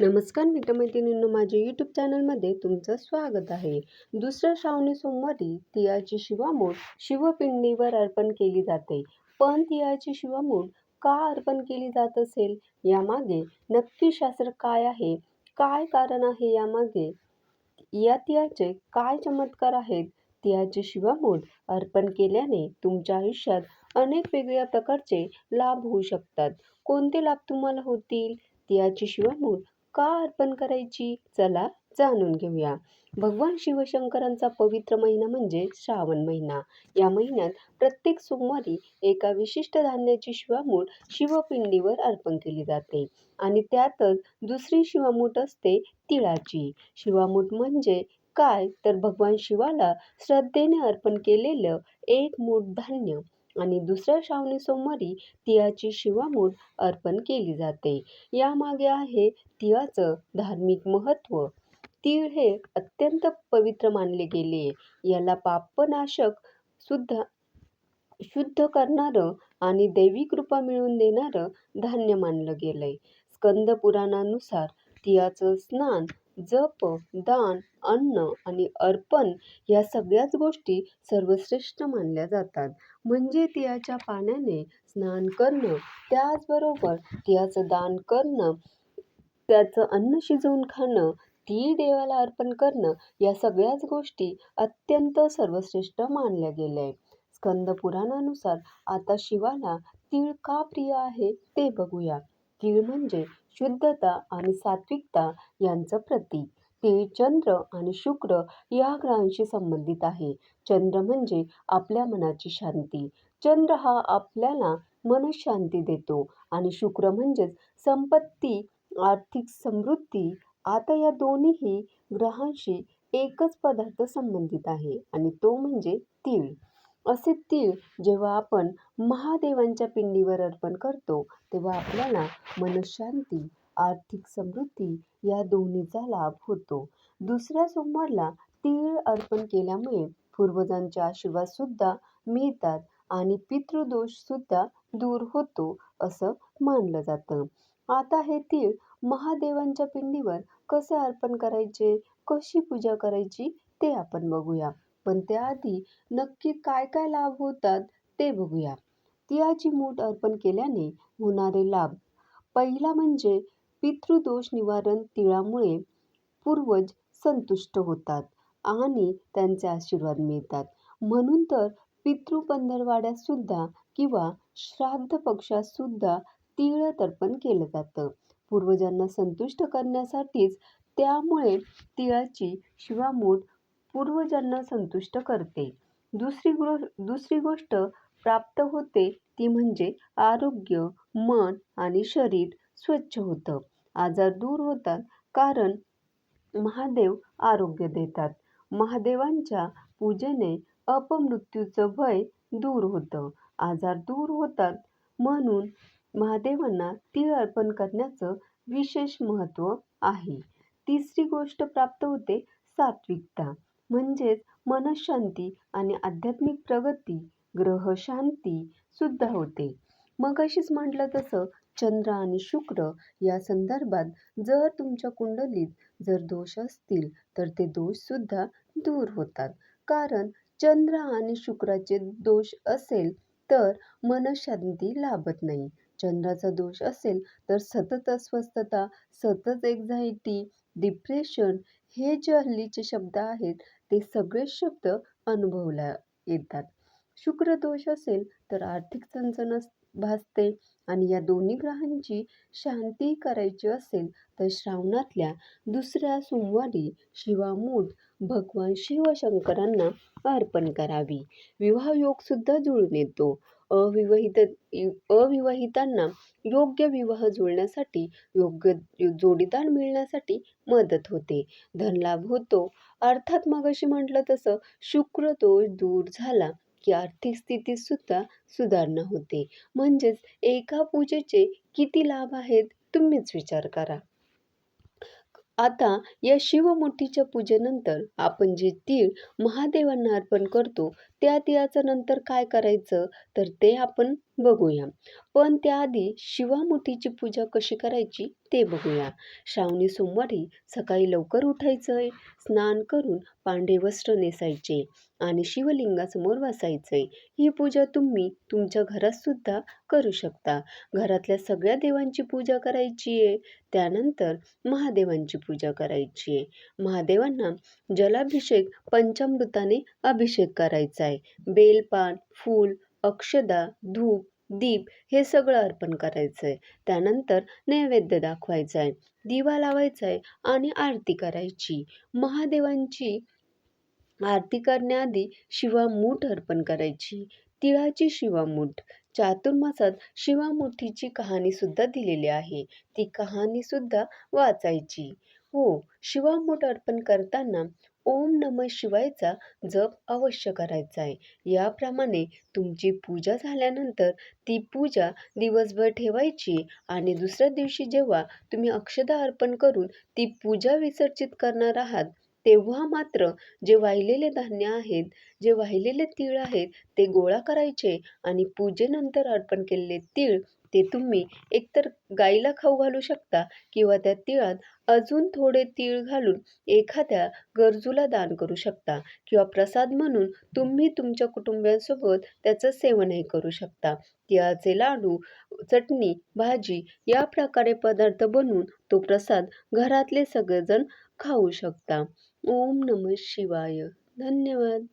नमस्कार मित्रमैत्रिणींनो माझ्या यूट्यूब चॅनलमध्ये तुमचं स्वागत आहे. दुसऱ्या श्रावणी सोमवारी तिळाची शिवामूठ शिवपिंडीवर अर्पण केली जाते. पण तिळाची शिवामूठ का अर्पण केली जात असेल? यामागे नक्की शास्त्र काय आहे? काय कारण आहे यामागे? या तिळाचे काय चमत्कार आहेत? तिळाची शिवामूठ अर्पण केल्याने तुमच्या आयुष्यात अनेक वेगवेगळ्या प्रकारचे लाभ होऊ शकतात. कोणते लाभ तुम्हाला होतील? तिळाची शिवामूठ का अर्पण करायची? चला जाणून घेऊया. भगवान शिवशंकरांचा पवित्र महिना म्हणजे श्रावण महिना. या महिन्यात प्रत्येक सोमवारी एका विशिष्ट धान्याची शिवामूठ शिवपिंडीवर अर्पण केली जाते आणि त्यातच दुसरी शिवामूठ असते तिळाची. शिवामूठ म्हणजे काय? तर भगवान शिवाला श्रद्धेने अर्पण केलेलं एक मूठ धान्य. आणि दुसऱ्या श्रावणी सोमवारी तिळाची शिवामूठ अर्पण केली जाते. यामागे आहे तिळाचं धार्मिक महत्त्व. तीळ हे अत्यंत पवित्र मानले गेले. याला पापनाशक सुद्धा शुद्ध करणारं आणि दैवी कृपा मिळवून देणारं धान्य मानलं गेलंय. स्कंद पुराणानुसार तिळाचं स्नान जप दान अन्न आणि अर्पण या सगळ्याच गोष्टी सर्वश्रेष्ठ मानल्या जातात. म्हणजे तिळाच्या पाण्याने स्नान करणं. त्याचबरोबर तिळाचं दान करणं त्याचं अन्न शिजवून खाणं तीळ देवाला अर्पण करणं या सगळ्याच गोष्टी अत्यंत सर्वश्रेष्ठ मानल्या गेल्या स्कंद पुराणानुसार आता शिवाला तीळ का प्रिय आहे ते बघूया. तीळ म्हणजे शुद्धता आणि सात्विकता यांचं प्रतीक. तीळ चंद्र आणि शुक्र या ग्रहांशी संबंधित आहे. चंद्र म्हणजे आपल्या मनाची शांती. चंद्र हा आपल्याला मनशांती देतो आणि शुक्र म्हणजेच संपत्ती आर्थिक समृद्धी. आता या दोन्हीही ग्रहांशी एकच पदार्थ संबंधित आहे आणि तो म्हणजे तीळ. असे तीळ जेव्हा आपण महादेवांच्या पिंडीवर अर्पण करतो तेव्हा आपल्याला मनशांती आर्थिक समृद्धी या दोन्हीचा लाभ होतो. दुसऱ्या सोमवारला तीळ अर्पण केल्यामुळे पूर्वजांचे आशीर्वाद सुद्धा मिळतात आणि पितृदोष सुद्धा दूर होतो असं मानलं जातं. आता हे तीळ महादेवांच्या पिंडीवर कसे अर्पण करायचे कशी पूजा करायची ते आपण बघूया. पण त्याआधी नक्की काय काय लाभ होतात ते बघूया. तिळाची मूठ अर्पण केल्याने होणारे लाभ. पहिला म्हणजे पितृदोष निवारण तिळामुळे पूर्वज संतुष्ट होतात. आणि त्यांचे आशीर्वाद मिळतात. म्हणून तर पितृपंधरवाड्यातसुद्धा किंवा श्राद्ध पक्षातसुद्धा तिळ तर्पण केलं जातं. पूर्वजांना संतुष्ट करण्यासाठीच त्यामुळे तिळाची शिवामूठ पूर्वजांना संतुष्ट करते. दुसरी गो दुसरी गोष्ट प्राप्त होते ती म्हणजे आरोग्य मन आणि शरीर स्वच्छ होतं. आजार दूर होतात कारण महादेव आरोग्य देतात. महादेवांच्या पूजेने अपमृत्यूचं भय दूर होतं. आजार दूर होतात. म्हणून महादेवांना तीळ अर्पण करण्याचं विशेष महत्त्व आहे. तिसरी गोष्ट प्राप्त होते सात्विकता. म्हणजेच मनशांती आणि आध्यात्मिक प्रगती ग्रहशांती सुद्धा होते. मग अशीच म्हटलं तसं चंद्र आणि शुक्र या संदर्भात जर तुमच्या कुंडलीत जर दोष असतील तर ते दोषसुद्धा दूर होतात. कारण चंद्र आणि शुक्राचे दोष असेल तर मनशांती लाभत नाही. चंद्राचा दोष असेल तर सतत अस्वस्थता सतत एक्झायटी डिप्रेशन हे जे हल्लीचे शब्द आहेत ते सगळे शब्द अनुभवला येतात. शुक्र दोष असेल तर आर्थिक चणचण भासते. आणि या दोन्ही ग्रहांची शांती करायची असेल तर श्रावणातल्या दुसऱ्या सोमवारी शिवामूठ भगवान शिवशंकरांना अर्पण करावी. विवाह योगसुद्धा जुळून येतो. अविवाहित अविवाहितांना योग्य विवाह जुळण्यासाठी योग्य जोडीदार मिळण्यासाठी मदत होते. धनलाभ होतो. अर्थात मग अशी म्हटलं तसं शुक्र दोष दूर झाला. की आर्थिक स्थिती सुद्धा सुधारणा होते. म्हणजेच एका पूजेचे किती लाभ आहेत तुम्हीच विचार करा. आता या शिवमुठीच्या पूजेनंतर आपण जे तीळ महादेवांना अर्पण करतो त्या तिळाचं नंतर काय करायचं? तर ते आपण बघूया. पण त्याआधी शिवामुठीची पूजा कशी करायची ते बघूया. श्रावणी सोमवारी सकाळी लवकर उठायचं आहे स्नान करून पांढरे वस्त्र नेसायचे आणि शिवलिंगासमोर वासायचं आहे ही पूजा तुम्ही तुमच्या घरात सुद्धा करू शकता. घरातल्या सगळ्या देवांची पूजा करायची आहे त्यानंतर महादेवांची पूजा करायची आहे महादेवांना जलाभिषेक पंचामृताने अभिषेक करायचा आहे बेलपान फूल अक्षदा धूप दीप हे सगळं अर्पण करायचं आहे त्यानंतर नैवेद्य दाखवायचा आहे दिवा लावायचा आहे आणि आरती करायची. महादेवांची आरती करण्याआधी शिवामूठ अर्पण करायची. तिळाची शिवामूठ. चातुर्मासात शिवामुठीची कहाणी सुद्धा दिलेली आहे. ती कहाणी सुद्धा वाचायची. हो शिवामूठ अर्पण करताना ओम नम शिवायचा जप अवश्य करायचा आहे. याप्रमाणे तुमची पूजा झाल्यानंतर ती पूजा दिवसभर ठेवायची आणि दुसऱ्या दिवशी जेव्हा तुम्ही अक्षदा अर्पण करून ती पूजा विसर्जित करणार आहात तेव्हा मात्र जे वाहिलेले धान्य आहेत जे वाहिलेले तीळ आहेत ते गोळा करायचे आणि पूजेनंतर अर्पण केलेले तीळ ते तुम्ही एकतर गाईला खाऊ घालू शकता किंवा त्या तिळात अजून थोडे तीळ घालून एखाद्या गरजूला दान करू शकता किंवा प्रसाद म्हणून तुम्ही तुमच्या कुटुंबियांसोबत त्याचं सेवनही करू शकता. तिळाचे लाडू चटणी भाजी या प्रकारे पदार्थ बनवून तो प्रसाद घरातले सगळेजण खाऊ शकता. ओम नम शिवाय. धन्यवाद.